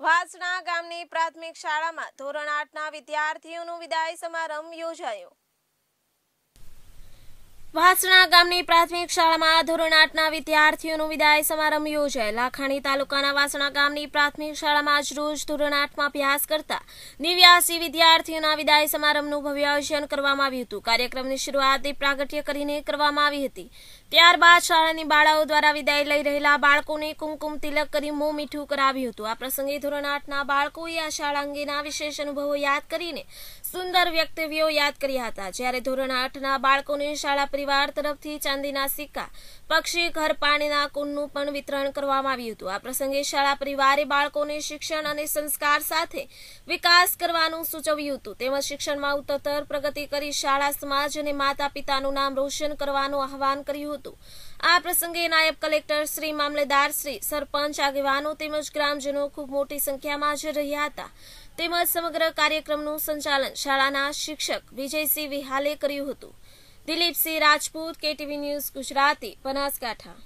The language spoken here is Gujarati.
વાસણા ગામની પ્રાથમિક શાળામાં ધોરણ આઠના વિદ્યાર્થીઓનો વિદાય સમારંભ યોજાયો. વાસણા ગામની પ્રાથમિક શાળામાં ધોરણ આઠના વિદ્યાર્થીઓનો વિદાય સમારંભ યોજાય લાખાણી તાલુકાના વાસણા ગામની પ્રાથમિક શાળામાં આજ રોજ ધોરણ આઠમાં અભ્યાસ કરતા નેવ્યાસી વિદ્યાર્થીઓના વિદાય સમારંભનું ભવ્ય આયોજન કરવામાં આવ્યું હતું. કાર્યક્રમની શરૂઆત દીપ પ્રાગટ્ય કરીને કરવામાં આવી હતી. ત્યારબાદ શાળાની બાળાઓ દ્વારા વિદાય લઈ રહેલા બાળકોને કુમકુમ તિલક કરી મોં મીઠું કરાવ્યું હતું. આ પ્રસંગે ધોરણ આઠના બાળકોએ આ શાળા અંગેના વિશેષ અનુભવો યાદ કરીને સુંદર વ્યક્તવ્યો યાદ કર્યા હતા. જ્યારે ધોરણ આઠના બાળકોને શાળા પરિવાર તરફથી ચાંદીના સિક્કા, પક્ષી, ઘર પાણીના કુંડનું પણ વિતરણ કરવામાં આવ્યું હતું. આ પ્રસંગે શાળા પરિવારે બાળકોને શિક્ષણ અને સંસ્કાર સાથે વિકાસ કરવાનું સૂચવ્યું હતું. તેમજ શિક્ષણમાં ઉત્તર પ્રગતિ કરી શાળા સમાજ અને માતા પિતાનું નામ રોશન કરવાનું આહવાન કર્યું હતું. આ પ્રસંગે નાયબ કલેક્ટર શ્રી મામલેદાર શ્રી સરપંચ આગેવાનો તેમજ ગ્રામજનો ખૂબ મોટી સંખ્યામાં હાજર રહ્યા હતા. તેમજ સમગ્ર કાર્યક્રમનું સંચાલન શાળાના શિક્ષક વિજયસિંહ વિહાલે કર્યું હતું. Dilipsinh Rajput KTV news Gujarati Banaskantha.